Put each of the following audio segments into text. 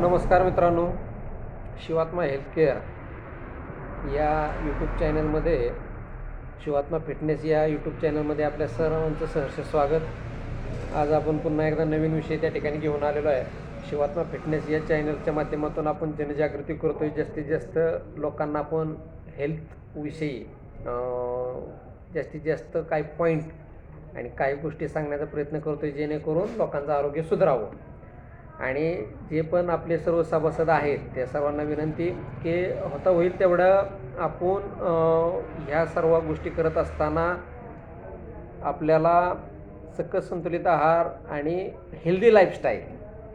नमस्कार मित्रांनो शिवात्मा हेल्थकेअर या यूट्यूब चॅनलमध्ये शिवात्मा फिटनेस या यूट्यूब चॅनलमध्ये आपल्या सर्वांचं सहर्ष स्वागत. आज आपण पुन्हा एकदा नवीन विषय त्या ठिकाणी घेऊन आलेलो आहे. शिवात्मा फिटनेस या चॅनलच्या माध्यमातून आपण जनजागृती करतो आहे जास्तीत जास्त लोकांना आपण हेल्थविषयी जास्तीत जास्त काही पॉईंट आणि काही गोष्टी सांगण्याचा प्रयत्न करतो आहे जेणेकरून लोकांचं आरोग्य सुधारावं. आणि जे पण आपले सर्व सभासद आहेत त्या सर्वांना विनंती की होता होईल तेवढं आपण ह्या सर्व गोष्टी करत असताना आपल्याला सकस संतुलित आहार आणि हेल्दी लाईफस्टाईल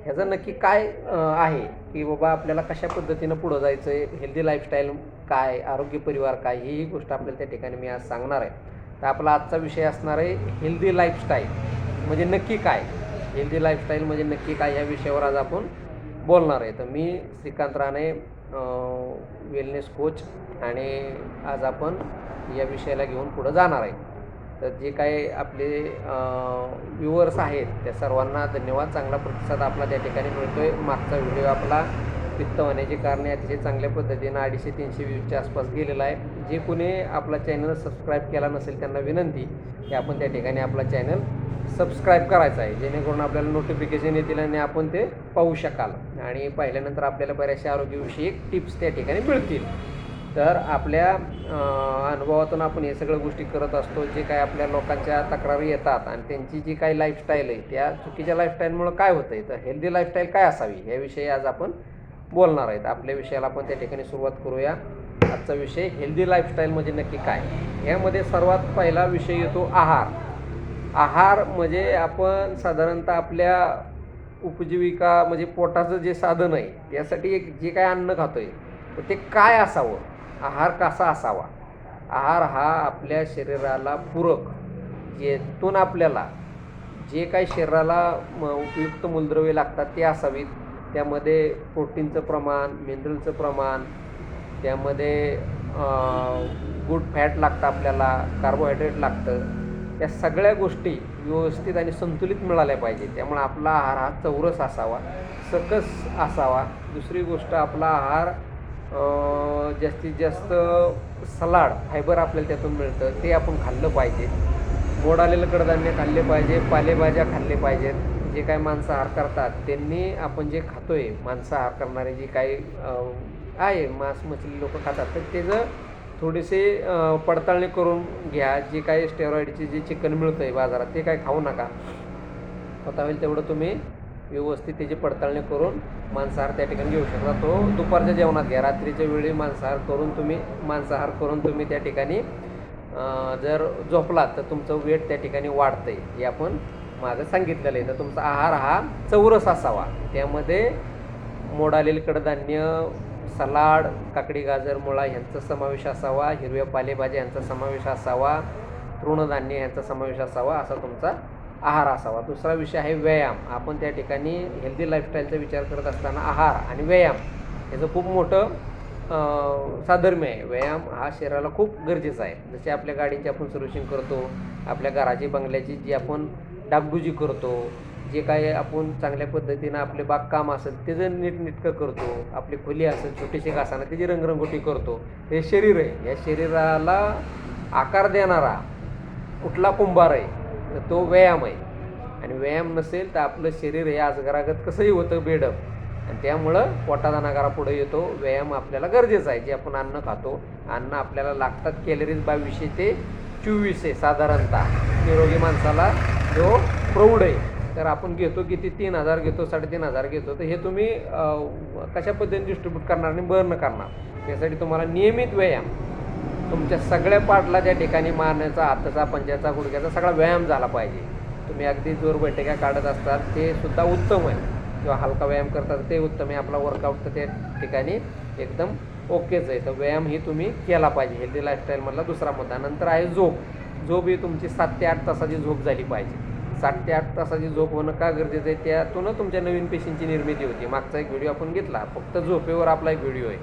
ह्याचं नक्की काय आहे? की बाबा आपल्याला कशा पद्धतीनं पुढं जायचं आहे हेल्दी लाईफस्टाईल काय? आरोग्य परिवार काय? ही ही गोष्ट आपल्याला त्या ठिकाणी मी आज सांगणार आहे. तर आपला आजचा विषय असणार आहे हेल्दी लाईफस्टाईल म्हणजे नक्की काय? हेल्दी लाईफस्टाईल म्हणजे नक्की काय या विषयावर आज आपण बोलणार आहे. तर मी श्रीकांत राणे वेलनेस कोच आणि आज आपण या विषयाला घेऊन पुढं जाणार आहे. तर जे काही आपले व्ह्युअर्स आहेत त्या सर्वांना धन्यवाद. चांगला प्रतिसाद आपला त्या ठिकाणी मिळतो आहे मागचा व्हिडिओ आपला पित्त होण्याची कारणे अतिशय चांगल्या पद्धतीनं अडीचशे तीनशे व्ह्यूजच्या आसपास गेलेला आहे. जे कोणी आपला चॅनल सबस्क्राईब केला नसेल त्यांना विनंती की आपण त्या ठिकाणी आपला चॅनल सबस्क्राईब करायचा आहे. जेणेकरून आपल्याला नोटिफिकेशन येतील आणि आपण ते पाहू शकाल. आणि पाहिल्यानंतर आपल्याला बऱ्याचशा आरोग्यविषयक टिप्स त्या ठिकाणी मिळतील. तर आपल्या अनुभवातून आपण हे सगळ्या गोष्टी करत असतो जे काय आपल्या लोकांच्या तक्रारी येतात आणि त्यांची जी काही लाईफस्टाईल आहे त्या चुकीच्या लाईफस्टाईलमुळं काय होतं आहे तर हेल्दी लाईफस्टाईल काय असावी? याविषयी आज आपण बोलणार आहेत. आपल्या विषयाला आपण त्या ठिकाणी सुरुवात करूया. आजचा विषय हेल्दी लाईफस्टाईल म्हणजे नक्की काय? यामध्ये सर्वात पहिला विषय येतो आहार. आहार म्हणजे आपण साधारणतः आपल्या उपजीविका म्हणजे पोटाचं जे साधन आहे यासाठी एक जे काय अन्न खातोय तर ते काय असावं? आहार कसा असावा? आहार हा आपल्या शरीराला पूरक जेथून आपल्याला जे काही शरीराला म, उपयुक्त मूलद्रव्ये लागतात ते असावीत. त्यामध्ये प्रोटीनचं प्रमाण मिनरलचं प्रमाण त्यामध्ये गुड फॅट लागतं आपल्याला कार्बोहायड्रेट लागतं. या सगळ्या गोष्टी व्यवस्थित आणि संतुलित मिळाल्या पाहिजे. त्यामुळे आपला आहार हा चौरस असावा सकस असावा. दुसरी गोष्ट आपला आहार जास्तीत जास्त सलाड फायबर आपल्याला त्यातून मिळतं. ते आपण खाल्लं पाहिजे. मोड आलेलं कडधान्य खाल्ले पाहिजे पालेभाज्या खाल्ले पाहिजेत. जे काही मांसाहार करतात त्यांनी आपण जे खातोय मांसाहार करणारे जे काही आहे मांस मछली लोक खातात तर त्याचं थोडेसे पडताळणी करून घ्या जे काही स्टेरॉईडचे जे चिकन मिळतं आहे बाजारात ते काय खाऊ नका. होता होईल तेवढं तुम्ही व्यवस्थित त्याची पडताळणी करून मांसाहार त्या ठिकाणी घेऊ शकता. तो दुपारच्या जेवणात घ्या रात्रीच्या वेळी मांसाहार करून तुम्ही मांसाहार करून तुम्ही त्या ठिकाणी जर झोपलात तर तुमचं वेट त्या ठिकाणी वाढतंय. हे आपण माझं सांगितलेलं आहे. तर तुमचा आहार हा चौरस असावा. त्यामध्ये मोडालेले कडधान्य सलाड काकडी गाजर मुळा यांचा समावेश असावा. हिरव्या पालेभाज्या यांचा समावेश असावा. तृणधान्य यांचा समावेश असावा. असा तुमचा आहार असावा. दुसरा विषय आहे व्यायाम. आपण त्या ठिकाणी हेल्दी लाईफस्टाईलचा विचार करत असताना आहार आणि व्यायाम याचं खूप मोठं साधर्म्य आहे. व्यायाम हा शरीराला खूप गरजेचा आहे. जसे आपल्या गाडीची आपण सर्व्हिसिंग करतो आपल्या घराची बंगल्याची जी आपण डागडुजी करतो जे काही आपण चांगल्या पद्धतीनं आपले बागकाम असेल त्याचं नीटनेटकं करतो आपली खोली असेल छोटीशी घासानं त्याची रंगरंगोटी करतो हे शरीर आहे. या शरीराला आकार देणारा कुठला कुंभार आहे तर तो व्यायाम आहे. आणि व्यायाम नसेल तर आपलं शरीर हे आजगरागत कसंही होतं बेडप. आणि त्यामुळं पोटाचा नगारा पुढे येतो. व्यायाम आपल्याला गरजेचा आहे. जे आपण अन्न खातो अन्न आपल्याला लागतात कॅलरीज बावीसशे ते चोवीस आहे साधारणतः. निरोगी माणसाला जो प्रौढ आहे तर आपण घेतो किती तीन हजार घेतो साडेतीन हजार घेतो. तर हे तुम्ही कशा पद्धतीने डिस्ट्रीब्यूट करणार आणि बर्न करणार? यासाठी तुम्हाला नियमित व्यायाम तुमच्या सगळ्या पाठला त्या ठिकाणी मारण्याचा हाताचा पंजाचा गुडघ्याचा सगळा व्यायाम झाला पाहिजे. तुम्ही अगदी जोर बैठका काढत असतात ते सुद्धा उत्तम आहे. किंवा हलका व्यायाम करतात ते उत्तम आहे. आपला वर्कआउट तर त्या ठिकाणी एकदम ओकेच आहे. तर व्यायाम ही तुम्ही केला पाहिजे. हेल्दी लाईफस्टाईलमधला दुसरा मुद्दा. नंतर आहे झोप. झोप ही तुमची सात ते आठ तासाची झोप झाली पाहिजे. सात ते आठ तासाची झोप होणं का गरजेचं आहे? त्यातूनच तुमच्या नवीन पेशींची निर्मिती होती. मागचा एक व्हिडिओ आपण घेतला. फक्त झोपेवर आपला एक व्हिडिओ आहे.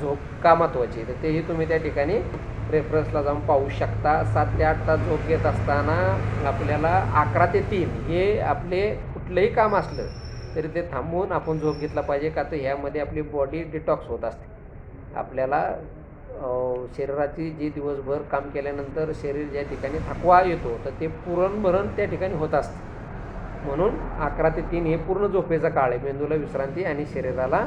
झोप का महत्त्वाची तर तेही तुम्ही त्या ठिकाणी रेफरन्सला जाऊन पाहू शकता. सात ते आठ तास झोप घेत असताना आपल्याला अकरा ते तीन हे आपले कुठलंही काम असलं तरी ते थांबवून आपण झोप घेतला पाहिजे. का तर ह्यामध्ये आपली बॉडी डिटॉक्स होत असते. आपल्याला शरीराची जी दिवसभर काम केल्यानंतर शरीर ज्या ठिकाणी थकवा येतो तर ते पुरणभरण त्या ठिकाणी होत असतं. म्हणून अकरा ते तीन हे पूर्ण झोपेचा काळ आहे मेंदूला विश्रांती आणि शरीराला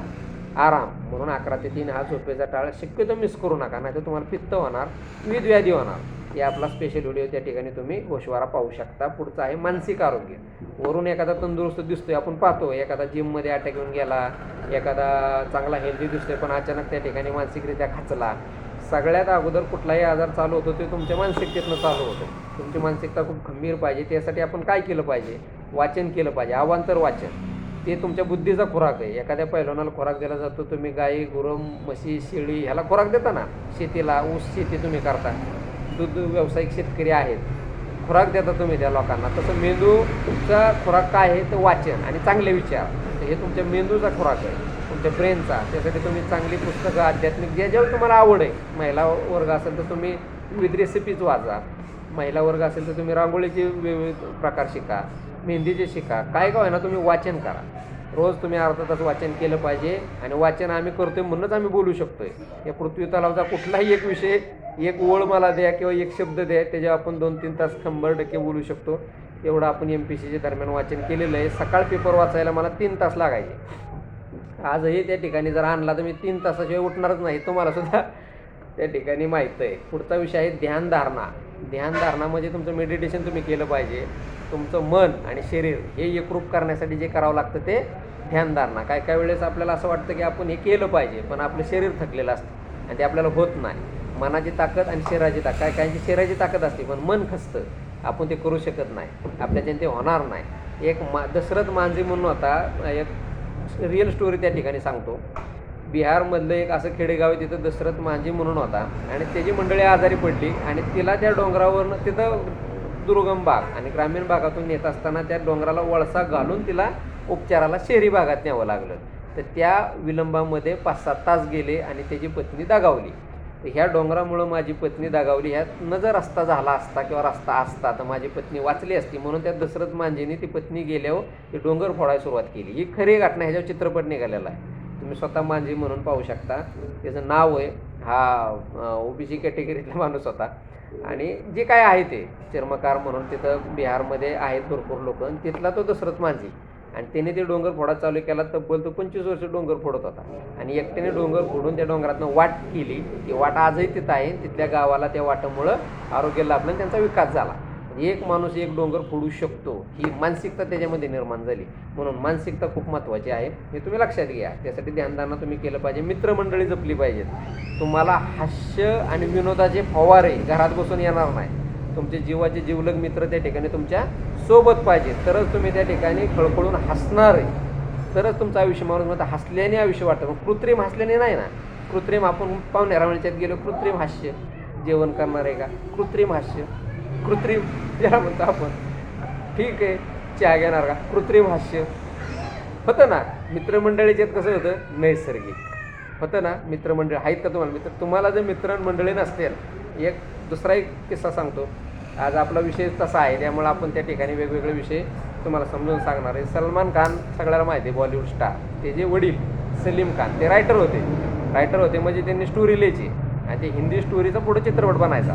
आराम. म्हणून अकरा ते तीन हा झोपेचा टाळ शक्यतो मिस करू नका नाही तर तुम्हाला पित्त होणार विविध व्याधी होणार. हे आपला स्पेशल व्हिडिओ त्या ठिकाणी तुम्ही गोशवारा पाहू शकता. पुढचा आहे मानसिक आरोग्य. वरून एखादा तंदुरुस्त दिसतोय आपण पाहतो. एखादा जिममध्ये अटॅक येऊन गेला एखादा चांगला हेल्दी दिसतोय पण अचानक त्या ठिकाणी मानसिकरित्या खचला. सगळ्यात अगोदर कुठलाही आजार चालू होतो ते तुमच्या मानसिकतेतनं चालू होतो. तुमची मानसिकता खूप खंबीर पाहिजे. त्यासाठी आपण काय केलं पाहिजे? वाचन केलं पाहिजे. अवांतर वाचन. ते तुमच्या बुद्धीचा खुराक आहे. एखाद्या पैलवानाला खुराक दिला जातो तुम्ही गाई गुरं म्हशी शेळी ह्याला खुराक देता ना? शेतीला ऊस शेती तुम्ही करता. दूध व्यावसायिक शेतकरी आहेत. खुराक देता तुम्ही त्या लोकांना. तसं मेंदूचा खुराक काय आहे? तर वाचन आणि चांगले विचार. तर हे तुमच्या मेंदूचा खुराक आहे. तुमच्या ब्रेनचा. त्यासाठी तुम्ही चांगली पुस्तकं आध्यात्मिक ज्याच्यावर तुम्हाला आवड आहे महिला वर्ग असेल तर तुम्ही विविध रेसिपीज वाचा. महिला वर्ग असेल तर तुम्ही रांगोळीचे विविध प्रकार शिका. मेहंदीचे शिका काय काय ना तुम्ही वाचन करा. रोज तुम्ही अर्धा तास वाचन केलं पाहिजे आणि वाचन आम्ही करतोय म्हणूनच आम्ही बोलू शकतोय. या पृथ्वी तलावचा कुठलाही एक विषय एक ओळ मला द्या किंवा एक शब्द द्या त्याच्यावर आपण दोन तीन तास शंभर टक्के बोलू शकतो. एवढं आपण एम पी सीच्या दरम्यान वाचन केलेलं आहे. सकाळ पेपर वाचायला मला तीन तास लागायचे. आजही त्या ठिकाणी जर आणला तर मी तीन तासाशिवाय उठणारच नाही तुम्हाला सुद्धा त्या ठिकाणी माहीत आहे. पुढचा विषय आहे ध्यानधारणा ध्यानधारणा म्हणजे तुमचं मेडिटेशन तुम्ही केलं पाहिजे. तुमचं मन आणि शरीर हे एकरूप करण्यासाठी जे करावं लागतं ते ध्यानधारणा. काय काय वेळेस आपल्याला असं वाटतं की आपण हे केलं पाहिजे पण आपलं शरीर थकलेलं असतं आणि ते आपल्याला होत नाही. मनाची ताकद आणि शरीराची ताकद. काय काहींची शरीराची ताकद असते पण मन खसतं आपण ते करू शकत नाही. आपल्याच्याने ते होणार नाही. एक मा दशरथ मांझी म्हणून होता एक रिअल स्टोरी त्या ठिकाणी सांगतो. बिहारमधलं एक असं खेडेगाव आहे तिथं दशरथ मांझी म्हणून होता. आणि त्याची मंडळी आजारी पडली आणि तिला त्या डोंगरावरनं तिथं दुर्गम भाग आणि ग्रामीण भागातून येत असताना त्या डोंगराला वळसा घालून तिला उपचाराला शहरी भागात न्यावं लागलं. तर त्या विलंबामध्ये पाच सात तास गेले आणि त्याची पत्नी दगावली. तर ह्या डोंगरामुळं माझी पत्नी दगावली. ह्यात न जर रस्ता झाला असता किंवा रस्ता असता तर माझी पत्नी वाचली असती. म्हणून त्या दशरथ मांझीने ती पत्नी गेल्यावर ती डोंगर फोडायला सुरुवात केली. ही खरी घटना ह्याच्यावर चित्रपट निघालेला आहे. तुम्ही स्वतः मांजी म्हणून पाहू शकता. त्याचं नाव आहे हा ओबीसी कॅटेगरीतला माणूस होता. आणि जे काय आहे ते चर्मकार म्हणून तिथं बिहारमध्ये आहेत भरपूर लोक तिथला तो दशरथ मांझी. आणि त्याने ते डोंगर फोडा चालू केला तब्बल तो पंचवीस वर्ष डोंगर फोडत होता. आणि एकट्याने डोंगर फोडून त्या डोंगरातनं वाट केली. ती वाट आजही तिथं आहे तिथल्या गावाला त्या वाटामुळं आरोग्य लाभलं आणि त्यांचा विकास झाला. एक माणूस एक डोंगर फोडू शकतो. ही मानसिकता त्याच्यामध्ये निर्माण झाली. म्हणून मानसिकता खूप महत्त्वाची आहे. हे तुम्ही लक्षात घ्या. त्यासाठी ध्यानधारणा तुम्ही केलं पाहिजे. मित्रमंडळी जपली पाहिजेत. तुम्हाला हास्य आणि विनोदाचे फवारे घरात बसून येणार नाही. तुमचे जीवाचे जीवलग मित्र त्या ठिकाणी तुमच्यासोबत पाहिजे. तरच तुम्ही त्या ठिकाणी खळखळून हसणार आहे. तरच तुमचं आयुष्य माणूस म्हणतात हसल्याने आयुष्य वाटतं. कृत्रिम हसल्याने नाही ना. कृत्रिम आपण पाहुण्या रावण्याच्यात गेलो कृत्रिम हास्य. जेवण करणार आहे का? कृत्रिम हास्य. कृत्रिम. ज्याला म्हणतो आपण. ठीक आहे चहा घेणार का? कृत्रिम हास्य. होतं ना मित्रमंडळीच्यात कसं होतं? नैसर्गिक. होतं ना मित्रमंडळ आहेत का तुम्हाला? मित्र तुम्हाला जर मित्रमंडळी नसतील एक दुसरा एक किस्सा सांगतो. आज आपला विषय तसा आहे त्यामुळे आपण त्या ठिकाणी वेगवेगळे विषय तुम्हाला समजून सांगणार आहे. सलमान खान सगळ्याला माहिती आहे बॉलिवूड स्टार. ते जे वडील सलीम खान ते रायटर होते. रायटर होते म्हणजे त्यांनी स्टोरी लिहायची. आणि ते हिंदी स्टोरीचा पुढे चित्रपट बनायचा.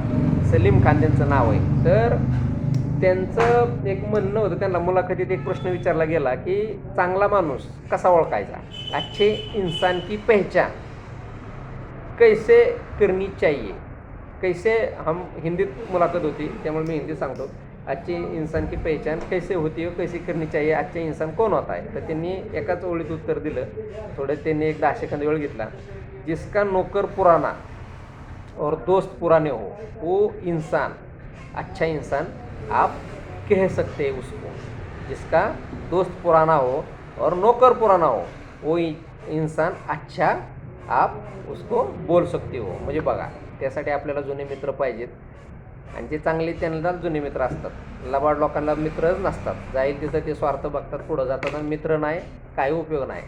सलीम खान त्यांचं नाव आहे. तर त्यांचं एक म्हणणं होतं त्यांना मुलाखतीत एक प्रश्न विचारला गेला की चांगला माणूस कसा ओळखायचा? अच्छे इन्सान की पहचान? कैसे करनी चाहिए? कैसे हम हिंदीत मुलाखत होती त्यामुळे मी हिंदीत सांगतो. आजचे इन्सान की पहचान कैसे होती हो कैसे करनी चाहिए? आजचे इन्सान कोण होता है तर त्यांनी एकाच ओळीत उत्तर दिलं. थोडं त्यांनी एक दहा सेकंद वेळ घेतला. जिसका नोकर पुराणा और दोस्त पुराने हो वो इंसान अच्छा इंसान आप कह सकते हैं उसको जिसका दोस्त पुराना हो और नौकर पुराना हो वो इंसान अच्छा आप उसको बोल सकते हो म्हणजे बघा त्यासाठी आपल्याला जुने मित्र पाहिजेत. आणि जे चांगले त्यांना जुने मित्र असतात. लबाड लोकांना मित्रच नसतात. जाईल तिथं ते स्वार्थ बघतात पुढं जातात आणि मित्र नाही काही उपयोग नाही.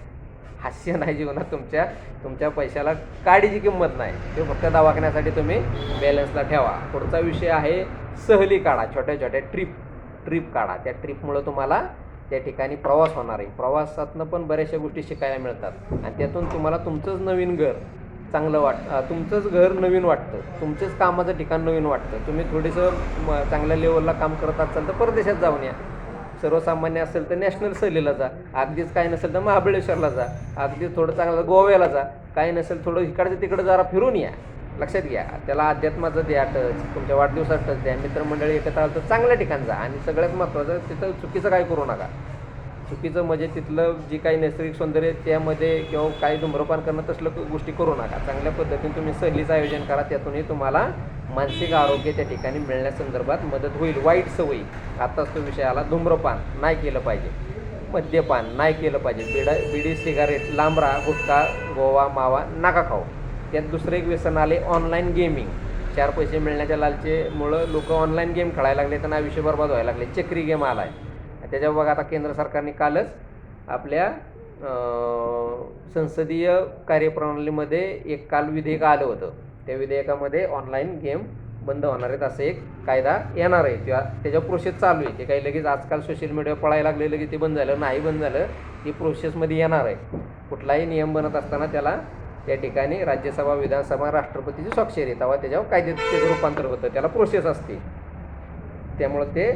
हास्य नाही जीवनात तुमच्या तुमच्या पैशाला काडीची किंमत नाही. ते फक्त दवाखान्यासाठी तुम्ही बॅलन्सला ठेवा. पुढचा विषय आहे सहली काढा छोट्या छोट्या ट्रिप ट्रिप काढा. त्या ट्रिपमुळं तुम्हाला त्या ठिकाणी प्रवास होणार आहे. प्रवासातनं पण बऱ्याचशा गोष्टी शिकायला मिळतात. आणि त्यातून तुम्हाला तुमचंच नवीन घर चांगलं वाट तुमचंच घर नवीन वाटतं. तुमचंच कामाचं ठिकाण नवीन वाटतं. तुम्ही थोडंसं चांगल्या लेवलला काम करत असाल तर परदेशात जाऊन या. सर्वसामान्य असेल तर नॅशनल सहलीला जा. अगदीच काय नसेल तर महाबळेश्वरला जा. अगदीच थोडं चांगलं गोव्याला जा. काही नसेल थोडं इकडचं तिकडं जरा फिरून या. लक्षात घ्या. त्याला अध्यात्माचं द्या टच तुमच्या वाढदिवसात टच द्या. मित्रमंडळी एकत्र आलं तर चांगल्या ठिकाण जा. आणि सगळ्यात महत्त्वाचं तिथं चुकीचं काय करू नका. चुकीचं म्हणजे तिथलं जी काही नैसर्गिक सौंदर्य त्यामध्ये किंवा काही धूम्रपान करणं तसलं गोष्टी करू नका. चांगल्या पद्धतीने तुम्ही सहलीचं आयोजन करा. त्यातूनही तुम्हाला मानसिक आरोग्य त्या ठिकाणी मिळण्यासंदर्भात मदत होईल. वाईट सवयी. आताच तो विषय आला. धूम्रपान. नाही केलं पाहिजे. मद्यपान. नाही केलं पाहिजे. बिडा बिडी सिगारेट लांबरा गुटखा गोवा मावा नाका खाऊ. त्यात दुसरं एक व्यसन आले ऑनलाईन गेमिंग. चार पैसे मिळण्याच्या लालचेमुळं लोक ऑनलाईन गेम खेळायला लागले त्यांना आयुष्य बरबाद व्हायला लागले. चक्री गेम आला आहे त्याच्यावर बघा आता केंद्र सरकारने कालच आपल्या संसदीय कार्यप्रणालीमध्ये एक काल विधेयक आलं होतं. त्या विधेयकामध्ये ऑनलाईन गेम बंद होणार आहेत असं एक कायदा येणार आहे. किंवा त्याच्यावर प्रोसेस चालू आहे. ते काही लगेच आजकाल सोशल मीडिया पळायला लागले लगेच ते बंद झालं नाही बंद झालं ती प्रोसेसमध्ये येणार आहे. कुठलाही नियम बनत असताना त्याला त्या ठिकाणी राज्यसभा विधानसभा राष्ट्रपतीची स्वाक्षरी तेव्हा त्याच्यावर कायद्यात त्याचं रूपांतर होतं. त्याला प्रोसेस असते. त्यामुळं ते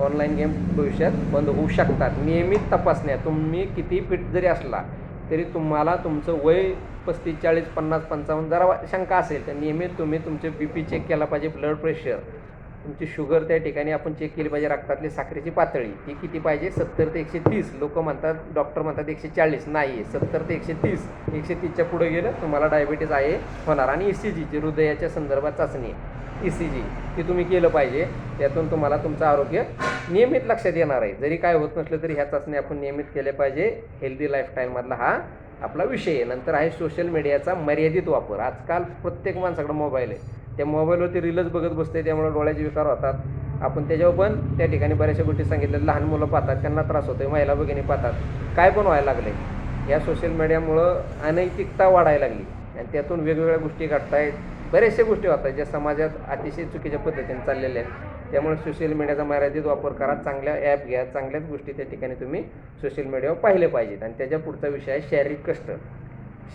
ऑनलाईन गेम भविष्यात बंद होऊ शकतात. नियमित तपासण्या. तुम्ही किती फिट जरी असला तरी तुम्हाला तुमचं वय पस्तीस चाळीस पन्नास पंचावन्न जरा शंका असेल तर नियमित तुम्ही तुमचे बी पी चेक केला पाहिजे ब्लड प्रेशर तुमची शुगर त्या ठिकाणी आपण चेक केली पाहिजे रक्तातली साखरेची पातळी. ती किती पाहिजे? सत्तर ते एकशे तीस. लोक म्हणतात डॉक्टर म्हणतात एकशे चाळीस. नाही सत्तर ते एकशे तीस. एकशे तीसच्या पुढे गेलं तुम्हाला डायबिटीज आहे होणार. आणि ई सी जी जी हृदयाच्या संदर्भात चाचणी ई सी जी ती तुम्ही केलं पाहिजे. त्यातून तुम्हाला तुमचं आरोग्य नियमित लक्षात येणार आहे. जरी काय होत नसलं तरी ह्या चाचणी आपण नियमित केल्या पाहिजे. हेल्दी लाईफस्टाईलमधला हा आपला विषय आहे. नंतर आहे सोशल मीडियाचा मर्यादित वापर. आजकाल प्रत्येक माणसाकडे मोबाईल आहे. त्या मोबाईलवरती रीलच बघत बसते त्यामुळे डोळ्याचे विकार होतात. आपण त्याच्यावर पण त्या ठिकाणी बऱ्याचशा गोष्टी सांगितल्या. लहान मुलं पाहतात त्यांना त्रास होतोय महिला भगिनी पाहतात. काय पण व्हायला लागले या सोशल मीडियामुळं अनैतिकता वाढायला लागली. आणि त्यातून वेगवेगळ्या गोष्टी घडतायत. बऱ्याचशा गोष्टी होत आहेत ज्या समाजात अतिशय चुकीच्या पद्धतीने चाललेल्या आहेत. त्यामुळे सोशल मीडियाचा मर्यादित वापर करा चांगल्या ॲप घ्या चांगल्याच गोष्टी त्या ठिकाणी तुम्ही सोशल मीडियावर पाहिले पाहिजेत. आणि त्याच्या पुढचा विषय आहे शारीरिक कष्ट.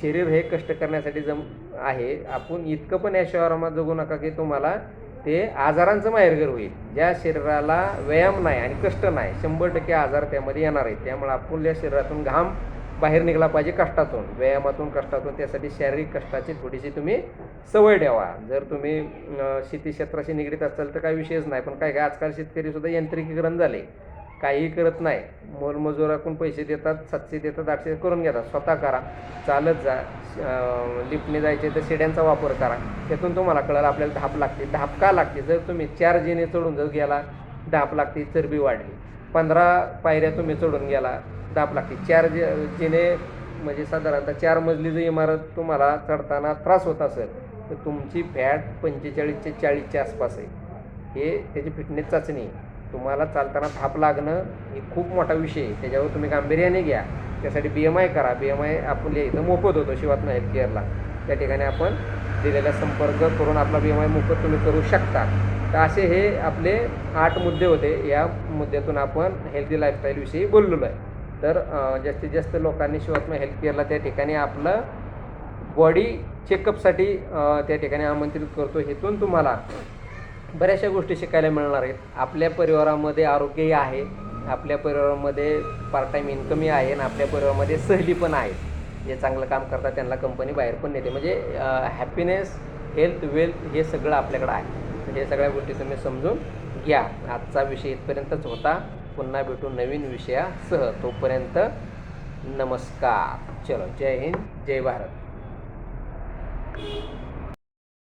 शरीर हे कष्ट करण्यासाठी जम आहे. आपण इतकं पण या शहरामध्ये जगू नका की तुम्हाला ते आजारांचं माहेरघर होईल. ज्या शरीराला व्यायाम नाही आणि कष्ट नाही शंभर टक्के आजार त्यामध्ये येणार आहेत. त्यामुळे आपल्या शरीरातून घाम बाहेर निघाला पाहिजे कष्टातून व्यायामातून कष्टातून. त्यासाठी शारीरिक कष्टाची थोडीशी तुम्ही सवय ठेवा जर तुम्ही शेती क्षेत्राशी निगडीत असाल तर काही विषयच नाही. पण काय काय आजकाल शेतकरीसुद्धा यांत्रिकीकरण झाले. काहीही करत नाही. मोलमजुराकून पैसे देतात सातशे देतात आठशे करून घेतात. स्वतः करा. चालत जा. लिफ्टने जायचे तर शेड्यांचा वापर करा. त्यातून तुम्हाला कळलं आपल्याला धाप लागते. धाप का लागते? जर तुम्ही चार जिने चढून जर गेला धाप लागते चरबी वाढली. पंधरा पायऱ्या तुम्ही चढून गेला दाब लागते. चार जे जिने म्हणजे साधारणतः चार मजली इमारत तुम्हाला चढताना त्रास होत असेल तर तुमची फॅट पंचेचाळीसच्या चाळीसच्या आसपास आहे. हे त्याची फिटनेस चाचणी. तुम्हाला चालताना थाप लागणं हे खूप मोठा विषय आहे. त्याच्यावर तुम्ही गांभीर्याने घ्या. त्यासाठी बी एम आय करा. बी एम आय आपल्या इथं मोफत होतो शिवात्मा हेल्थ केअरला त्या ठिकाणी आपण दिलेला संपर्क करून आपला बी एम आय मोफत तुम्ही करू शकता. तर असे हे आपले आठ मुद्दे होते. या मुद्द्यातून आपण हेल्दी लाईफस्टाईलविषयी बोललेलो आहे. तर जास्तीत जास्त लोकांनी शिवात्मा हेल्थ केअरला त्या ठिकाणी आपलं बॉडी चेकअपसाठी त्या ठिकाणी आमंत्रित करतो. हेतून तुम्हाला बऱ्याचशा गोष्टी शिकायला मिळणार आहेत. आपल्या परिवारामध्ये आरोग्यही आहे. आपल्या परिवारामध्ये पार्ट टाईम इन्कमही आहे आणि आपल्या परिवारामध्ये सहली पण आहेत. जे चांगलं काम करतात त्यांना कंपनी बाहेर पण नेते. म्हणजे हॅपीनेस हेल्थ वेल्थ हे सगळं आपल्याकडं आहे. हे सगळ्या गोष्टी तुम्ही समजून घ्या. आजचा विषय इथपर्यंतच होता. पुन्हा भेटू नवीन विषयासह. तोपर्यंत नमस्कार. चलो जय हिंद जय भारत.